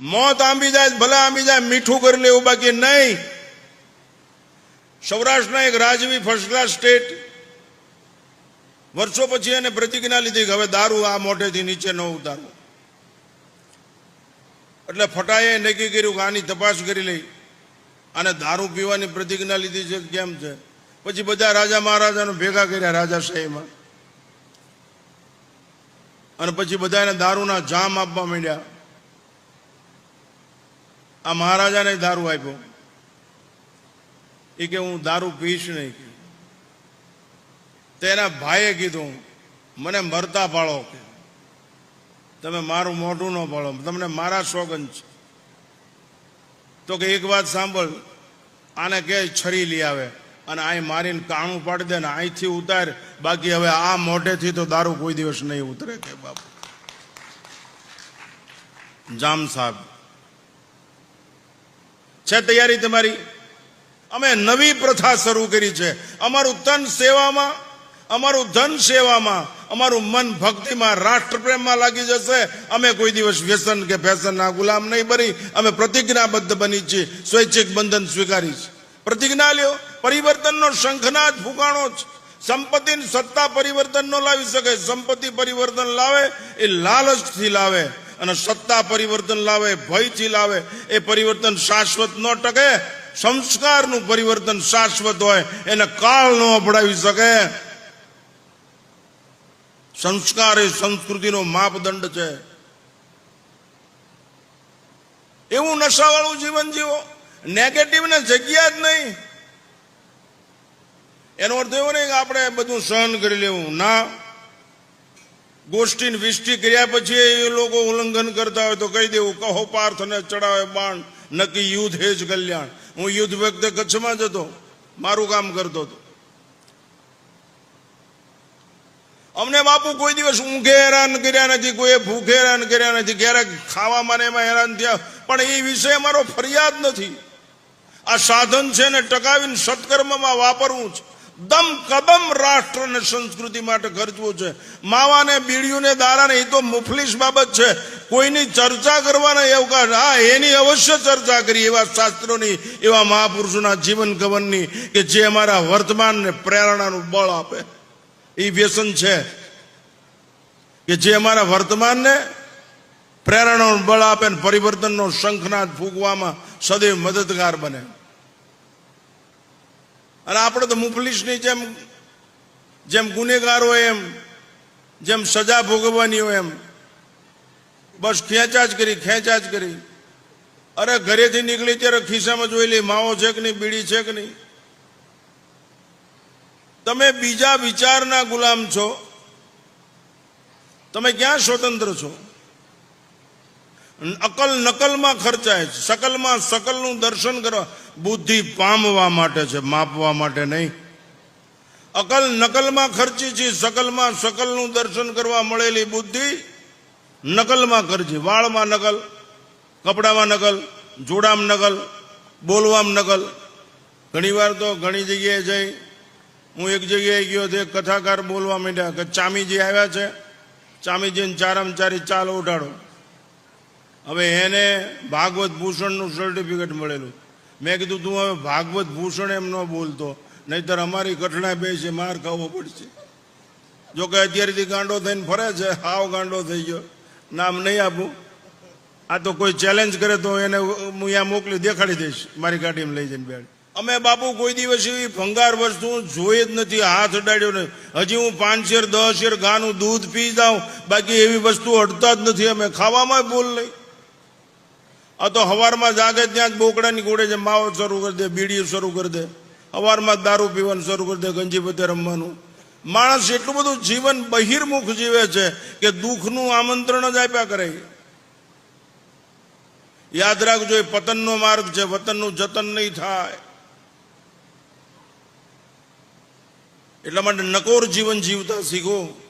મોત આંબી જાય, ભલે આંબી જાય, મીઠું કરી લેવું બાકી નહીં. સૌરાષ્ટ્રના એક રાજવી ફર્સ્ટ ક્લાસ સ્ટેટ વર્ષો પછી એને પ્રતિજ્ઞા લીધી કે હવે દારૂ આ મોઢેથી નીચે ન ઉતારવું. એટલે ફટાએ નક્કી કર્યું કે આની તપાસ કરી લઈ. અને દારૂ પીવાની પ્રતિજ્ઞા લીધી છે કેમ છે? પછી બધા રાજા મહારાજાને ભેગા કર્યા રાજાશાહીમાં અને પછી બધાને દારૂના જામ આપવા માંડ્યા. આ મહારાજાને દારૂ આપ્યો. એ કે હું દારૂ પીશ નહીં. તેના ભાઈએ કીધું, મને મરતા પાળો તમે મારું મોઢું ન પાળો. તમને મારા સોગન છે. તો કે એક વાત સાંભળ, આને કે છરી લઈ આવે અને અહીં મારીને કાણું પાડી દે ને અહીંથી ઉતાર. બાકી હવે આ મોઢેથી તો દારૂ કોઈ દિવસ નહીં ઉતરે કે બાપુ. જામ સાહેબ છે તૈયારી તમારી? અમે નવી પ્રથા શરૂ કરી છે. અમારું તન સેવામાં, અમારું ધન સેવામાં, અમારું મન ભક્તિમાં, રાષ્ટ્રપ્રેમમાં લાગી જશે. અમે કોઈ દિવસ વ્યસન કે ફેશનના ગુલામ નહીં બની. અમે પ્રતિજ્ઞાબદ્ધ બની છીએ. સ્વૈચ્છિક બંધન સ્વીકારી છે. પ્રતિજ્ઞા લ્યો, પરિવર્તનનો શંખનાદ ફૂંકાણો છે. સંપત્તિ સત્તા પરિવર્તન નો લાવી શકે. સંપત્તિ પરિવર્તન લાવે, એ લાલચથી લાવે. અને સત્તા પરિવર્તન લાવે, ભયથી લાવે, એ પરિવર્તન શાશ્વત ન ટકે. સંસ્કારનું પરિવર્તન શાશ્વત હોય, એને કાળ ન અપડાવી શકે. સંસ્કાર એ સંસ્કૃતિનો માપદંડ છે. એવું નશાવાળું જીવન જીવો. નેગેટિવ ને જગ્યા જ નહીં. એનો અર્થ એવો નહીં કે આપણે બધું સહન કરી લેવું. ના. ગોષ્ઠી વિષ્ટિ કર્યા પછી એ લોકો ઉલ્લંઘન કરતા હોય તો કહી દેવું, કહો પાર્થને ચડાવે બાણ, નક્કી યુદ્ધ હે જ કલ્યાણ. હું યુદ્ધ વખતે કચ્છમાં જતો મારું કામ કરતો હતો. અમને બાપુ કોઈ દિવસ ઊંઘે હેરાન કર્યા નથી, કોઈ ભૂખે હેરાન કર્યા નથી, ક્યારેક ખાવામાં મને એમાં હેરાન થયા, પણ એ વિષય અમારો ફરિયાદ નથી. આ સાધન છે ને ટકાવીને સત્કર્મમાં વાપરવું છે. દમ કદમ રાષ્ટ્ર અને સંસ્કૃતિ માટે ખર્ચવું છે. માવાને, બીડીઓને, દારાને એ તો મુફલીસ બાબત છે. કોઈની ચર્ચા કરવાના અવકાશ હા એની અવશ્ય ચર્ચા કરી એવા શાસ્ત્રોની, એવા મહાપુરુષોના જીવન કવનની કે જે અમારા વર્તમાનને પ્રેરણાનું બળ આપે. એ વ્યસન છે. કે જે અમારા વર્તમાનને પ્રેરણાનું બળ આપે ને પરિવર્તનનો શંખનાદ ફૂંકવામાં સદૈવ મદદગાર બને. અને આપણે તો મુફલીસની જેમ જેમ ગુનેગાર હોય એમ, જેમ સજા ભોગવવાની હોય એમ. બસ ખેંચા જ કરી ખેંચા જ કરી. અરે ઘરેથી નીકળી ત્યારે ખિસ્સામાં જોઈ લઈ માવો છે કે નહીં, બીડી છે કે નહીં? તમે બીજા વિચારના ગુલામ છો. તમે ક્યાં સ્વતંત્ર છો? અકલ નકલમાં ખર્ચાય છે. સકલમાં સકલનું દર્શન કરવા. બુદ્ધિ પામવા માટે છે, માપવા માટે નહીં. અકલ નકલમાં ખર્ચી છે, સકલમાં સકલનું દર્શન કરવા મળેલી બુદ્ધિ નકલમાં ખર્ચી. વાળમાં નકલ, કપડામાં નકલ, જોડામ નકલ, બોલવામાં નકલ. ઘણીવાર તો ઘણી જગ્યાએ જઈ, હું એક જગ્યાએ ગયો તો કથાકાર બોલવા માંડ્યા કે ચામીજી આવ્યા છે, ચામીજીને ચારામ ચારી ચાલ ઉઠાડો હવે એને ભાગવત ભૂષણનું સર્ટિફિકેટ મળેલું. મેં કીધું, તું હવે ભાગવત ભૂષણ એમ ન બોલતો, નહીતર અમારી કઠણા બે છે, માર ખાવો પડશે. જો કે અત્યારેથી ગાંડો થઈને ફરે છે, હાવ ગાંડો થઈ ગયો. નામ નહીં આપું. આ તો કોઈ ચેલેન્જ કરે તો એને હું અહીંયા મોકલી દેખાડી દઈશ, મારી ગાડીમાં લઈ જઈને બેડ અમે બાપુ કોઈ દિવસ એવી ભંગાર વસ્તુ જોઈ જ નથી, હાથ અડાડ્યો નહીં. હજી હું પાંચ શેર, દસ શેર ગાનું દૂધ પી જાઉં, બાકી એવી વસ્તુ અડતા જ નથી, અમે ખાવામાં ભૂલ નહીં આ તો હવારમાં જાગે ત્યાં જ બોકડાની ગોળે છે માવો શરૂ કરી દે, બીડીઓ શરૂ કરી દે. હવારમાં દારૂ પીવાનું શરૂ કરી દે ગંજીપતે રમવાનું. માણસ એટલું બધું જીવન બહિર્મુખ જીવે છે કે દુઃખનું આમંત્રણ જ આપ્યા કરે. યાદ રાખજો, એ પતનનો માર્ગ છે, વતનનું જતન નહીં થાય. એટલા માટે નકોર જીવન જીવતા શીખો.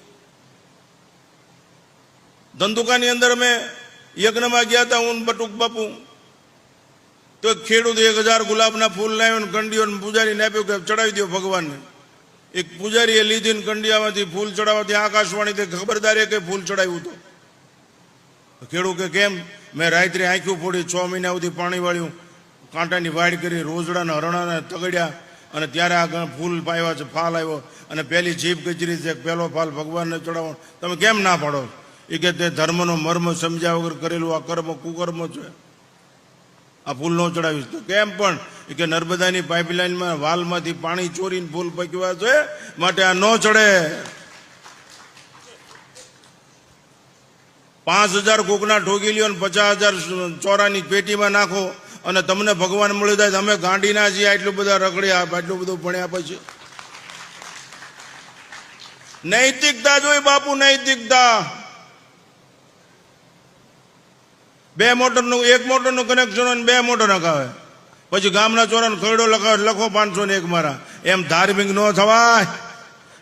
ધંધુકાની અંદર અમે યજ્ઞમાં ગયા હતા હું બટુક બાપુ. તો ખેડૂત એક હજાર ગુલાબના ફૂલ લાવ્યો ને કંડીઓ પૂજારીને આપ્યું કે ચડાવી દો ભગવાનને. એક પૂજારીએ લીધી ને કંડિયામાંથી ફૂલ ચડાવવાથી આકાશવાણીથી ખબરદારી કે ફૂલ ચડાવ્યું હતું ખેડૂત કે કેમ? મેં રાત્રે આંખ્યું ફોડી છ મહિના સુધી પાણી વાળ્યું. કાંટાની વાડ કરી, રોજડાના હરણાને તગડ્યા અને ત્યારે આ ફૂલ પાવ્યા છે, ફાલ આવ્યો. અને પહેલી જીભ કચરી છે પહેલો ફાલ ભગવાનને ચડાવો તમે કેમ ના પાડો? એ કે તે ધર્મનો મર્મ સમજ્યા વગર કરેલું આ કર્મ કુકર્મ છે. આ ફૂલ ન ચડાવીશ. તો કેમ પણ? એ કે નર્મદાની પાઇપલાઇનમાં વાલમાંથી પાણી ચોરીને ફૂલ પકવ્યા છે, માટે આ ન ચડે. પાંચ હજાર કોકના ઠોકી લ્યો ને પચાસ હજાર ચોરાની પેટીમાં નાખો અને તમને ભગવાન મળી જાય અમે ગાંડીના છીએ, આટલું બધા રખડ્યા, આટલું બધું ભણ્યા પછી. નૈતિકતા જોઈ બાપુ, નૈતિકતા. બે મોટરનું, એક મોટરનું કનેક્શન હોય ને બે મોટર નખાવે પછી ગામના ચોરાનો ખરડો લખાવે લખો પાંચસો ને એક મારા. એમ ધાર્મિક ન થવાય.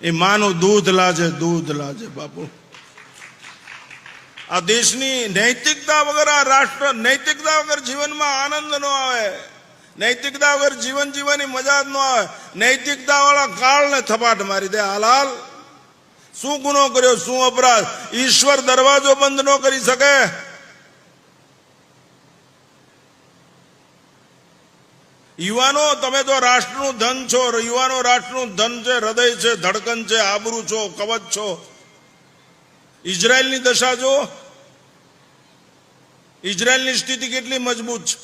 એ માનું દૂધ લાજે દૂધ લાજે બાપુ. આ દેશની નૈતિકતા વગર, આ રાષ્ટ્ર નૈતિકતા વગર જીવનમાં આનંદ ન આવે. નૈતિકતા વગર જીવન જીવવાની મજા જ ન આવે. નૈતિકતા વાળા કાળને થપાટ મારી દે, હાલાલ. શું ગુનો કર્યો, શું અપરાધ? ઈશ્વર દરવાજો બંધ ન કરી શકે. યુવાનો, તમે તો રાષ્ટ્રનું ધન છો, યુવાનો રાષ્ટ્રનું ધન છે, હૃદય છે, ધડકન છે, આબરૂ છો, કવચ છો. ઇઝરાયલની દશા જો ઇઝરાયલની સ્થિતિ કેટલી મજબૂત છે.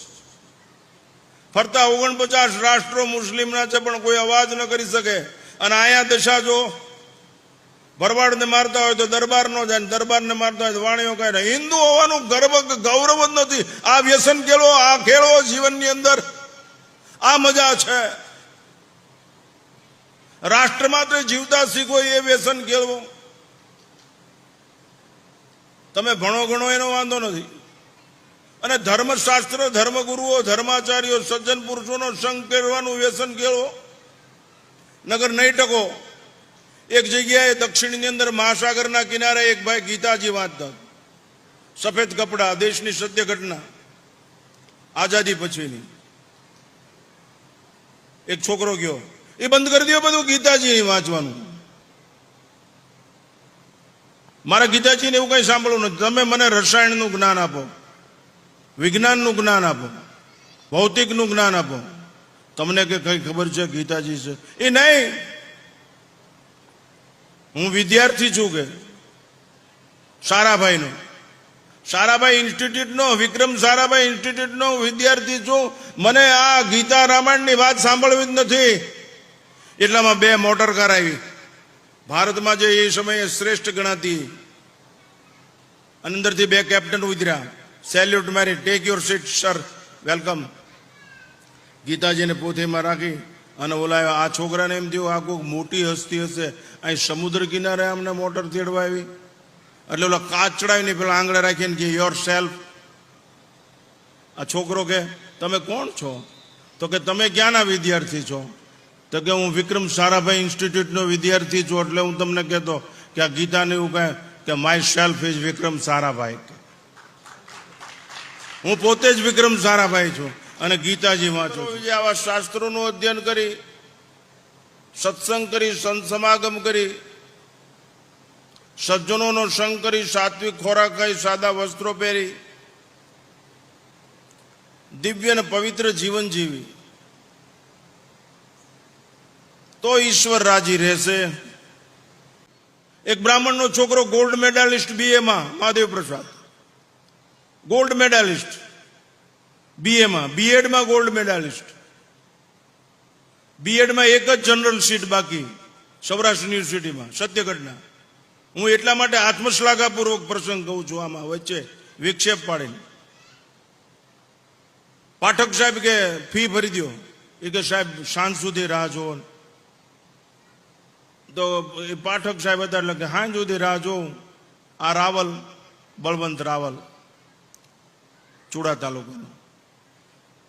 ફરતા ઓગણપચાસ રાષ્ટ્રો મુસ્લિમના છે, પણ કોઈ અવાજ ન કરી શકે. અને અહીંયા દશા જો ભરવાડને મારતા હોય તો દરબાર નો જાય દરબારને મારતા હોય તો વાણીઓ કહે. હિન્દુ હોવાનું ગર્વ ગૌરવ જ નથી. આ વ્યસન કેળો આ ખેલો જીવનની અંદર. આ મજા છે. રાષ્ટ્ર માટે જીવતા શીખો એ વ્યસન કેળવો. તમે ભણો ઘણો એનો વાંધો નથી. અને ધર્મશાસ્ત્ર, ધર્મગુરુઓ, ધર્માચાર્યો, સજ્જન પુરુષોનો સંગ કેળવાનું વ્યસન કેળવો. નગર નહીં ટકો. એક જગ્યાએ દક્ષિણની અંદર મહાસાગરના કિનારે એક ભાઈ ગીતાજી વાંચતા સફેદ કપડા, દેશની સત્ય ઘટના. આઝાદી પછીની. એક છોકરો ગયો. એ બંધ કરી દો બધું ગીતાજી વાંચવાનું. મારા ગીતાજીને એવું કઈ સાંભળવું નથી. તમે મને રસાયણનું જ્ઞાન આપો. વિજ્ઞાનનું જ્ઞાન આપો. ભૌતિકનું જ્ઞાન આપો. તમને કે કઈ ખબર છે ગીતાજી છે? એ નહીં. હું વિદ્યાર્થી છું કે સારાભાઈનો. સારાભાઈ ઇન્સ્ટિટ્યૂટનો, વિક્રમ સારાભાઈ ઇન્સ્ટિટ્યૂટનો વિદ્યાર્થી છું. મને આ ગીતા રામાયણની વાત સાંભળવી જ નથી. એટલામાં બે મોટર કાર આવી. ભારતમાં જે એ સમયે શ્રેષ્ઠ ગણાતી, અંદરથી બે કેપ્ટન ઉતર્યા. સેલ્યુટ મારી, take your seat, sir. Welcome. ગીતાજીને પોથીમાં રાખી અને ઓલા આ છોકરાને એમ થયું, આ કોઈક મોટી હસ્તી હશે. અહીં સમુદ્ર કિનારે અમને મોટર તેડવા આવી. એટલે ઓલા કાચ ચડાવીને પેલા આંગળે રાખીને કે યોર સેલ્ફ આ છોકરો કે, તમે કોણ છો? તો કે, તમે ક્યાંના વિદ્યાર્થી છો? તો કે, હું વિક્રમ સારાભાઈ ઇન્સ્ટિટ્યૂટનો વિદ્યાર્થી છું, એટલે હું તમને કહેતો કે આ ગીતાને એવું કહે કે myself is Vikram Sarabhai. હું પોતે જ વિક્રમ સારાભાઈ છું અને ગીતાજી વાંચું છું. જે આવા શાસ્ત્રોનું અધ્યયન કરી, સત્સંગ કરી, સંત સમાગમ કરી સજ્જનોનો સંગ કરી, સાત્વિક ખોરાક ખાઈ, સાદા વસ્ત્રો પહેરી, દિવ્ય અને પવિત્ર જીવન જીવી. તો ઈશ્વર રાજી રહેશે. એક બ્રાહ્મણનો છોકરો ગોલ્ડ મેડાલિસ્ટ બીએમાં મહાદેવ પ્રસાદ. ગોલ્ડ મેડાલિસ્ટ બીએમાં બીએડમાં ગોલ્ડ મેડાલિસ્ટ. બીએડમાં એક જ જનરલ સીટ બાકી, સૌરાષ્ટ્ર યુનિવર્સિટીમાં સત્ય ઘટના હું એટલા માટે આત્મશ્લાઘાપૂર્વક પ્રસંગ કહું છું આમાં, વચ્ચે વિક્ષેપ પાડીને. પાઠક સાહેબ કે, ફી ભરી દો એ કે, સાહેબ, સાંજ સુધી રાહ જોવો. તો એ પાઠક સાહેબ હતા એટલે કે, સાંજ સુધી રાહ જોઉં. આ રાવલ, બળવંત રાવલ, ચુડા તાલુકાનો.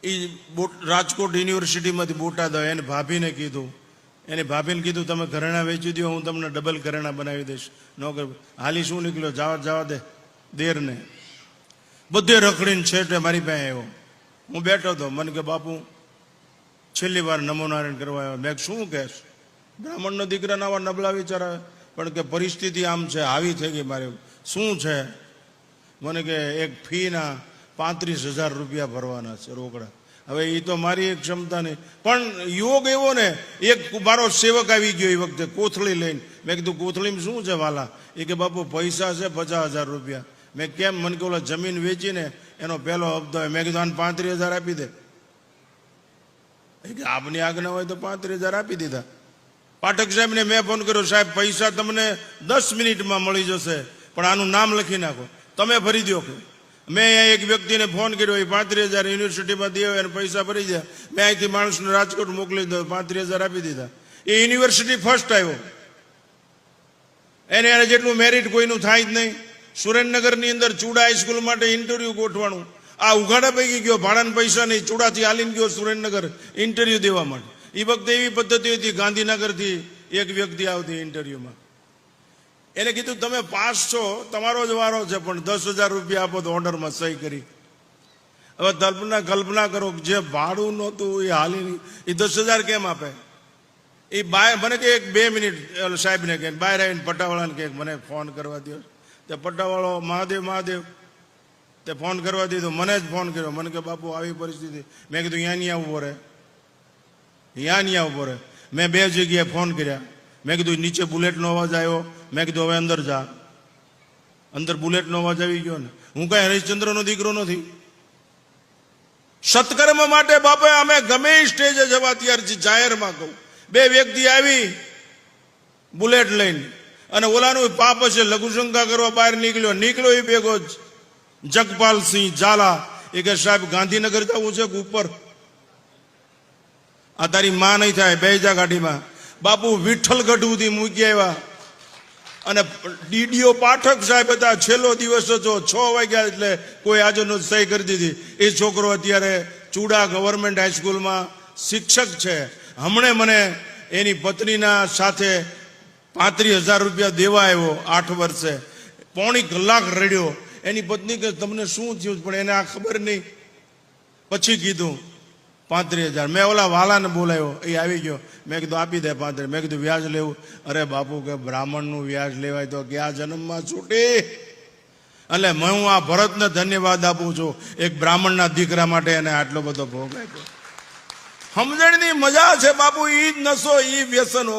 એ બોટ, રાજકોટ યુનિવર્સિટીમાંથી બોટાદ એને ભાભીને કીધું એને ભાભીને કીધું, તમે ઘરેણા વેચી દો હું તમને ડબલ ઘરેણા બનાવી દઈશ. નોકર હાલી શું નીકળ્યો? જવા જવા દે, દેરને. બધે રખડીને છેટે મારી પાસે આવ્યો. હું બેઠો હતો, મને કે, બાપુ, છેલ્લી વાર નમોનારાયણ કરવા આવ્યો. મેં શું કહેશ? બ્રાહ્મણનો દીકરાના આવા નબળા વિચાર પણ કે, પરિસ્થિતિ આમ છે, આવી થઈ ગઈ મારે. શું છે? મને કે, એક ફીના પાંત્રીસ હજાર રૂપિયા ભરવાના છે રોકડા. હવે એ તો મારી એક ક્ષમતા નહીં. પણ યોગ એવો ને, એક મારો સેવક આવી ગયો એ વખતે કોથળી લઈને. મેં કીધું, કોથળીમાં શું છે વાલા? એ કે, બાપુ, પૈસા છે પચાસ હજાર રૂપિયા. મેં કેમ? મને કે, ઓલા જમીન વેચીને એનો પહેલો હપ્તો હોય. મેં કીધું, આને પાંત્રીસ હજાર આપી દે. એ કે, આપની આજ્ઞા હોય તો પાંત્રીસ હજાર આપી દીધા. પાઠક સાહેબને મેં ફોન કર્યો, સાહેબ, પૈસા તમને દસ મિનિટમાં મળી જશે, પણ આનું નામ લખી નાખો. તમે ભરી દો કે મેં એક વ્યક્તિને ફોન કર્યો, એ પાંત્રીસ હજાર યુનિવર્સિટીમાં દે અને પૈસા ભરી જાય મેં અહીંથી માણસને રાજકોટ મોકલી દો પાંત્રીસ હજાર આપી દીધા. એ યુનિવર્સિટી ફર્સ્ટ આવ્યો. એને એને જેટલું મેરિટ કોઈનું થાય જ નહીં. સુરેન્દ્રનગરની અંદર ચૂડા હાઈસ્કૂલ માટે ઇન્ટરવ્યુ ગોઠવાનું. આ ઉઘાડા પૈકી ગયો, ભાડાના પૈસા નહીં, ચૂડાથી હાલીને ગયો સુરેન્દ્રનગર ઇન્ટરવ્યુ દેવા માટે. એ વખતે એવી પદ્ધતિ હતી, ગાંધીનગરથી એક વ્યક્તિ આવતી ઇન્ટરવ્યુમાં એને કીધું, તમે પાસ છો તમારો જ વારો છે, પણ દસ હજાર રૂપિયા આપો તો ઓર્ડરમાં સહી કરી. હવે કલ્પના કલ્પના કરો જે ભાડું નહોતું, એ હાલી નહીં એ દસ હજાર કેમ આપે? એ બાય, મને કે એક બે મિનિટ. સાહેબને કહે બહાર આવીને પટ્ટાવાળાને કહે મને ફોન કરવા દો તે પટ્ટાવાળો મહાદેવ મહાદેવ. તે ફોન કરવા દીધો, મને જ ફોન કર્યો. મને કે, બાપુ, આવી પરિસ્થિતિ. મેં કીધું અહીંયા નહીં આવવું રહે. અહીંયા નહીં આવવું રહે. મેં બે જગ્યાએ ફોન કર્યા. મેં કીધું, નીચે બુલેટનો અવાજ આવ્યો. મેં કીધું, હવે અંદર જા. અંદર બુલેટનો અવાજ આવી ગયો ને. હું કઈ હરિશ્ચંદ્રનો દીકરો નથી. સત્કર્મ માટે બાપે અમે ગમે સ્ટેજે જવા ત્યારથી જાહેરમાં કહું. બે વ્યક્તિ આવી, બુલેટ લઈને. અને ઓલાનું પાપ છે લઘુશંકા કરવા બહાર નીકળ્યો. નીકળ્યો એ ભેગો જ. જગપાલસિંહ ઝાલા. એ કે સાહેબ, ગાંધીનગર જવું છે ઉપર? આ તારી માં નહીં થાય બે જા ગાડીમાં. બાપુ, વિઠ્ઠલ ગઢુથી મૂકી આવ્યા. અને ડીડીઓ પાઠક સાહેબ હતા, છેલ્લો દિવસ હતો, છ વાગ્યા એટલે કોઈ આજનો સહી કરી દીધી. એ છોકરો અત્યારે ચૂડા ગવર્મેન્ટ હાઈસ્કૂલમાં શિક્ષક છે. હમણે મને એની પત્નીના સાથે પાંત્રીસ હજાર રૂપિયા દેવા આવ્યો આઠ વર્ષે. પોણી કલાક રડ્યો. એની પત્ની કે, તમને શું થયું? પણ એને આ ખબર નહીં. પછી કીધું પાંત્રીસ હજાર. મેં ઓલા વાલાને બોલાવ્યો એ આવી ગયો. મેં કીધું, આપી દે પાંત્રીસ. મેં કીધું, વ્યાજ લેવું. અરે બાપુ, કે બ્રાહ્મણનું વ્યાજ લેવાય તો કયા જન્મમાં છૂટી? એટલે હું આ ભરતને ધન્યવાદ આપું છું. એક બ્રાહ્મણના દીકરા માટે એને આટલો બધો ભોગ આપ્યો. સમજણની મજા છે બાપુ, ઈ જ નશો, ઈ વ્યસન